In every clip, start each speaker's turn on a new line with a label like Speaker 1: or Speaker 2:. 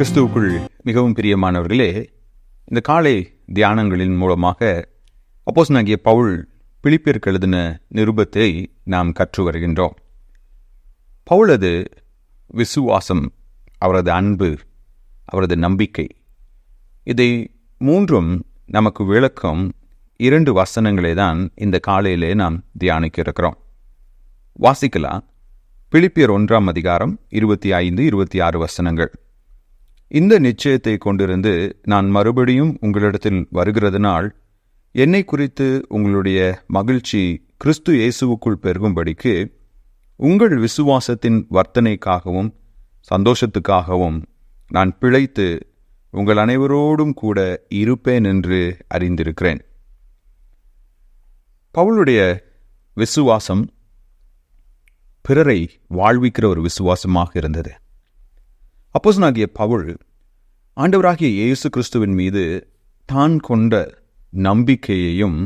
Speaker 1: கிறிஸ்துவுக்குள் மிகவும் பிரியமானவர்களே இந்த காலை தியானங்களின் மூலமாக அப்போஸ் நாகிய பவுல் பிலிப்பியருக்கு எழுதின நிருபத்தை நாம் கற்று வருகின்றோம். பவுலது விசுவாசம் அவரது அன்பு அவரது நம்பிக்கை. இதை மூன்றும் நமக்கு விளக்கம் இரண்டு வசனங்களை தான் இந்த காலையிலே நாம் தியானிக்க இருக்கிறோம். வாசிக்கலாம். பிலிப்பியர் ஒன்றாம் அதிகாரம் இருபத்தி ஐந்து இருபத்தி ஆறு வசனங்கள். இந்த நிச்சயத்தை கொண்டிருந்து நான் மறுபடியும் உங்களிடத்தில் வருகிறதுனால் என்னை குறித்து உங்களுடைய மகிழ்ச்சி கிறிஸ்து இயேசுவுக்குள் பெருகும்படிக்கு உங்கள் விசுவாசத்தின் வர்த்தனைக்காகவும் சந்தோஷத்துக்காகவும் நான் பிழைத்து உங்கள் அனைவரோடும் கூட இருப்பேன் என்று அறிந்திருக்கிறேன். பவுளுடைய விசுவாசம் பிறரை வாழ்விக்கிற ஒரு விசுவாசமாக இருந்தது. அப்போசனாகிய பவுல் ஆண்டவராகிய இயேசு கிறிஸ்துவின் மீது தான் கொண்ட நம்பிக்கையையும்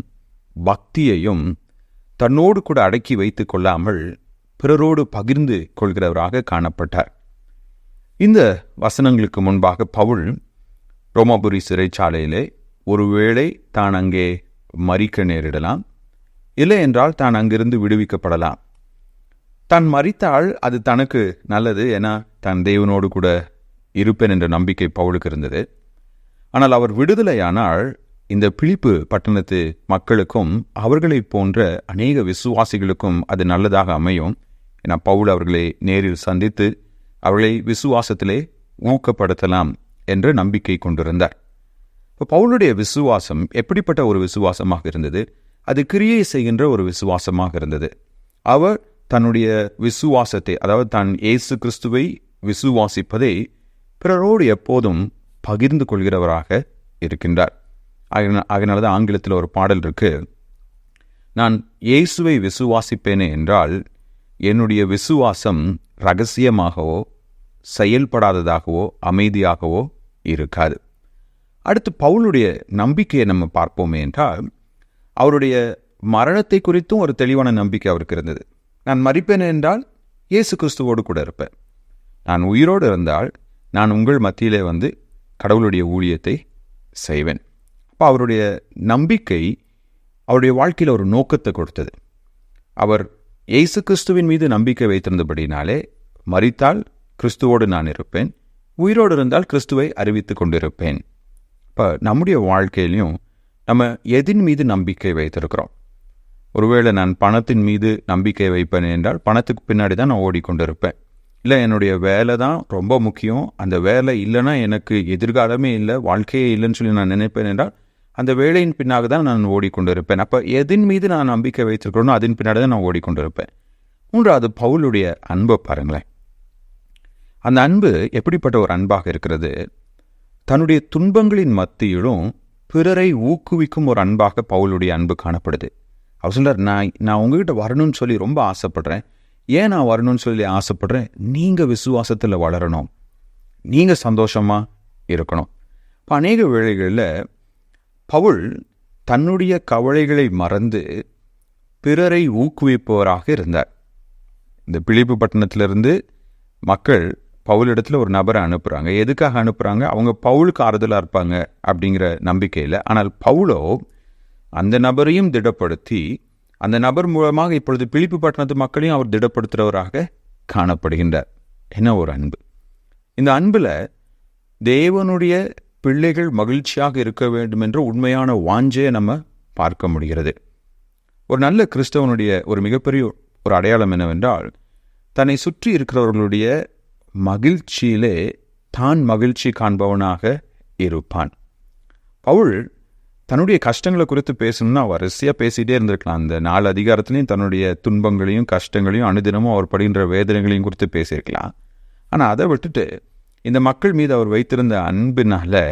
Speaker 1: பக்தியையும் தன்னோடு கூட அடக்கி வைத்துக் கொள்ளாமல் பிறரோடு பகிர்ந்து கொள்கிறவராக காணப்பட்டார். இந்த வசனங்களுக்கு முன்பாக பவுல் ரோமாபுரி சிறைச்சாலையிலே ஒருவேளை தான் அங்கே மறிக்க நேரிடலாம் இல்லை என்றால் தான் அங்கிருந்து விடுவிக்கப்படலாம். தான் மறித்தால் அது தனக்கு நல்லது என தன் தேவனோடு கூட இருப்பேன் என்ற நம்பிக்கை பவுலுக்கு இருந்தது. ஆனால் அவர் விடுதலையானால் இந்த பிழிப்பு பட்டணத்து மக்களுக்கும் அவர்களை போன்ற அநேக விசுவாசிகளுக்கும் அது நல்லதாக அமையும் என பவுல் அவர்களை நேரில் சந்தித்து அவர்களை விசுவாசத்திலே ஊக்கப்படுத்தலாம் என்ற நம்பிக்கை கொண்டிருந்தார். இப்போ பவுலுடைய விசுவாசம் எப்படிப்பட்ட ஒரு விசுவாசமாக இருந்தது? அது கிரியை செய்கின்ற ஒரு விசுவாசமாக இருந்தது. அவர் தன்னுடைய விசுவாசத்தை அதாவது தான் இயேசு கிறிஸ்துவை விசுவாசிப்பதை பிறரோடு எப்போதும் பகிர்ந்து கொள்கிறவராக இருக்கின்றார். அதனால தான் ஆங்கிலத்தில் ஒரு பாடல் இருக்கு. நான் இயேசுவை விசுவாசிப்பேனே என்றால் என்னுடைய விசுவாசம் ரகசியமாகவோ செயல்படாததாகவோ அமைதியாகவோ இருக்காது. அடுத்து பவுலுடைய நம்பிக்கையை நம்ம பார்ப்போமே என்றால் அவருடைய மரணத்தை குறித்தும் ஒரு தெளிவான நம்பிக்கை அவருக்கு இருந்தது. நான் மறிப்பேன் என்றால் இயேசு கிறிஸ்துவோடு கூட இருப்பேன். நான் உயிரோடு இருந்தால் நான் உங்கள் மத்தியிலே வந்து கடவுளுடைய ஊழியத்தை செய்வேன். அப்போ அவருடைய நம்பிக்கை அவருடைய வாழ்க்கையில் ஒரு நோக்கத்தை கொடுத்தது. அவர் இயேசு கிறிஸ்துவின் மீது நம்பிக்கை வைத்திருந்தபடினாலே மறித்தால் கிறிஸ்துவோடு நான் இருப்பேன் உயிரோடு இருந்தால் கிறிஸ்துவை அறிவித்து கொண்டிருப்பேன். இப்போ நம்முடைய வாழ்க்கையிலையும் நம்ம எதின் மீது நம்பிக்கை வைத்திருக்கிறோம்? ஒருவேளை நான் பணத்தின் மீது நம்பிக்கை வைப்பேன் என்றால் பணத்துக்கு பின்னாடி தான் நான் ஓடிக்கொண்டிருப்பேன். இல்லை என்னுடைய வேலை தான் ரொம்ப முக்கியம். அந்த வேலை இல்லைன்னா எனக்கு எதிர்காலமே இல்லை வாழ்க்கையே இல்லைன்னு சொல்லி நான் நினைப்பேன் என்றால் அந்த வேலையின் பின்னாக தான் நான் ஓடிக்கொண்டிருப்பேன். அப்போ எதின் மீது நான் நம்பிக்கை வைத்திருக்கிறோனோ அதன் பின்னாடி தான் நான் ஓடிக்கொண்டிருப்பேன். மூன்றாவது பவுலுடைய அன்பை பாருங்களேன். அந்த அன்பு எப்படிப்பட்ட ஒரு அன்பாக இருக்கிறது? தன்னுடைய துன்பங்களின் மத்தியிலும் பிறரை ஊக்குவிக்கும் ஒரு அன்பாக பவுலுடைய அன்பு காணப்படுது. அவர் சொல்கிறார் நான் நான் உங்ககிட்ட வரணும்னு சொல்லி ரொம்ப ஆசைப்படுறேன். ஏன் நான் வரணும்னு சொல்லி ஆசைப்படுறேன்? நீங்கள் விசுவாசத்தில் வளரணும். நீங்கள் சந்தோஷமாக இருக்கணும். இப்போ அநேக வேளைகளில் பவுல் தன்னுடைய கவலைகளை மறந்து பிறரை ஊக்குவிப்பவராக இருந்தார். இந்த பிழிப்பு பட்டணத்திலிருந்து மக்கள் பவுலிடத்தில் ஒரு நபரை அனுப்புகிறாங்க எதுக்காக அனுப்புகிறாங்க அவங்க பவுலுக்கு ஆறுதலாக இருப்பாங்க அப்படிங்கிற நம்பிக்கையில். ஆனால் பவுலோ அந்த நபரையும் திடப்படுத்தி அந்த நபர் மூலமாக இப்பொழுது பிழிப்பு பட்டணத்து மக்களையும் அவர் திடப்படுத்துகிறவராக காணப்படுகின்றார். என்ன ஒரு அன்பு. இந்த அன்பில் தேவனுடைய பிள்ளைகள் மகிழ்ச்சியாக இருக்க வேண்டும் என்ற உண்மையான வாஞ்சையை நம்ம பார்க்க முடிகிறது. ஒரு நல்ல கிறிஸ்தவனுடைய ஒரு மிகப்பெரிய ஒரு அடையாளம் என்னவென்றால் தன்னை சுற்றி இருக்கிறவர்களுடைய மகிழ்ச்சியிலே தான் மகிழ்ச்சி காண்பவனாக இருப்பான். பவுல் தன்னுடைய கஷ்டங்களை குறித்து பேசணும்னா வரிசையாக பேசிகிட்டே இருந்திருக்கலாம். அந்த நாலு அதிகாரத்துலையும் தன்னுடைய துன்பங்களையும் கஷ்டங்களையும் அனுதினமும் அவர் படுகின்ற வேதனைகளையும் குறித்து பேசியிருக்கலாம். ஆனால் அதை விட்டுட்டு இந்த மக்கள் மீது அவர் வைத்திருந்த அன்பினால்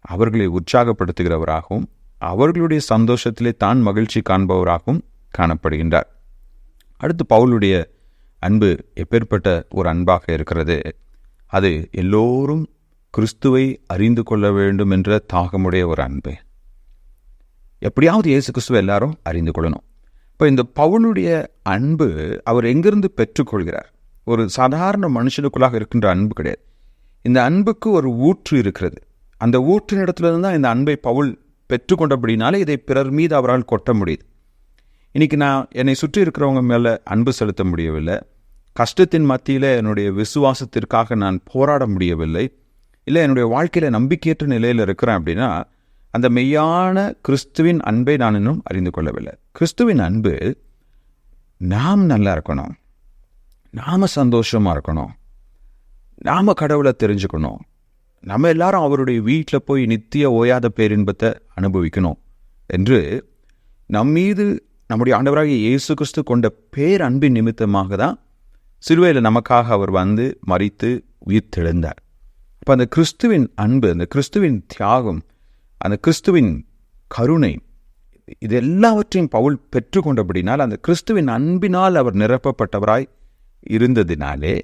Speaker 1: அவர்களை உற்சாகப்படுத்துகிறவராகவும் அவர்களுடைய சந்தோஷத்திலே தான் மகிழ்ச்சி காண்பவராகவும் காணப்படுகின்றார். அடுத்து பவுலுடைய அன்பு எப்பேற்பட்ட ஒரு அன்பாக இருக்கிறது. அது எல்லோரும் கிறிஸ்துவை அறிந்து கொள்ள வேண்டும் என்ற தாகமுடைய ஒரு அன்பு. எப்படியாவது இயேசு கிறிஸ்துவை எல்லாரும் அறிந்து கொள்ளணும். இப்போ இந்த பவுலுடைய அன்பு அவர் எங்கிருந்து பெற்றுக்கொள்கிறார்? ஒரு சாதாரண மனுஷனுக்குள்ளாக இருக்கின்ற அன்பு கிடையாது. இந்த அன்புக்கு ஒரு ஊற்று இருக்கிறது. அந்த ஊற்றின் இடத்துலேருந்து தான் இந்த அன்பை பவுல் பெற்றுக்கொண்டபடினாலே இதை பிறர் மீது அவரால் கொட்ட முடியுது. இன்னைக்கு நான் என்னை சுற்றி இருக்கிறவங்க மேலே அன்பு செலுத்த முடியவில்லை. கஷ்டத்தின் மத்தியில் என்னுடைய விசுவாசத்திற்காக நான் போராட முடியவில்லை. இல்லை என்னுடைய வாழ்க்கையில் நம்பிக்கையற்ற நிலையில் இருக்கிறேன் அப்படின்னா அந்த மெய்யான கிறிஸ்துவின் அன்பை நான் இன்னும் அறிந்து கொள்ளவில்லை. கிறிஸ்துவின் அன்பு நாம் நல்லா இருக்கணும். நாம் சந்தோஷமா இருக்கணும். நாம கடவுளை தெரிஞ்சுக்கணும். நம்ம எல்லாரும் அவருடைய வீட்டில் போய் நித்திய ஓயாத பேரின்பத்தை அனுபவிக்கணும் என்று நம்மீது நம்முடைய ஆண்டவராகிய இயேசு கிறிஸ்து கொண்ட பேர் அன்பின் நிமித்தமாக தான் சிலுவையில் நமக்காக அவர் வந்து மறித்து உயிர் தெழுந்தார் அப்போ அந்த கிறிஸ்துவின் அன்பு அந்த கிறிஸ்துவின் தியாகம் அந்த கிறிஸ்துவின் கருணை இது எல்லாவற்றையும் பவுல் பெற்றுக்கொண்டபடினால் அந்த கிறிஸ்துவின் அன்பினால் அவர் நிரப்பப்பட்டவராய் இருந்ததினாலே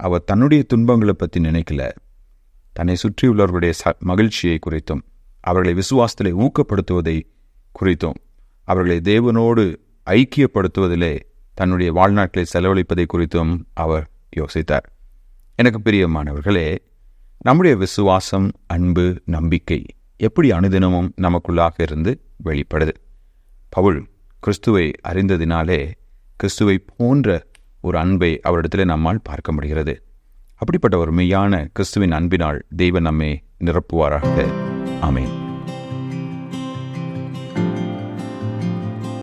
Speaker 1: அவர் தன்னுடைய துன்பங்களை பற்றி நினைக்கல. தன்னை சுற்றியுள்ளவர்களுடைய ச மகிழ்ச்சியை குறித்தும் அவர்களை விசுவாசத்திலே ஊக்கப்படுத்துவதை குறித்தும் அவர்களை தேவனோடு ஐக்கியப்படுத்துவதிலே தன்னுடைய வாழ்நாட்களை செலவழிப்பதை குறித்தும் அவர் யோசித்தார். எனக்கு பிரியமானவர்களே நம்முடைய விசுவாசம் அன்பு நம்பிக்கை எப்படி அனுதினமும் நமக்குள்ளாக இருந்து வெளிப்படுது? பவுல் கிறிஸ்துவை அறிந்ததினாலே கிறிஸ்துவை போன்ற ஒரு அன்பை அவரிடத்தில் நம்மால் பார்க்க முடிகிறது. அப்படிப்பட்ட ஒரு மெய்யான கிறிஸ்துவின் அன்பினால் தெய்வன் நம்மை நிரப்புவாராக. ஆமென்.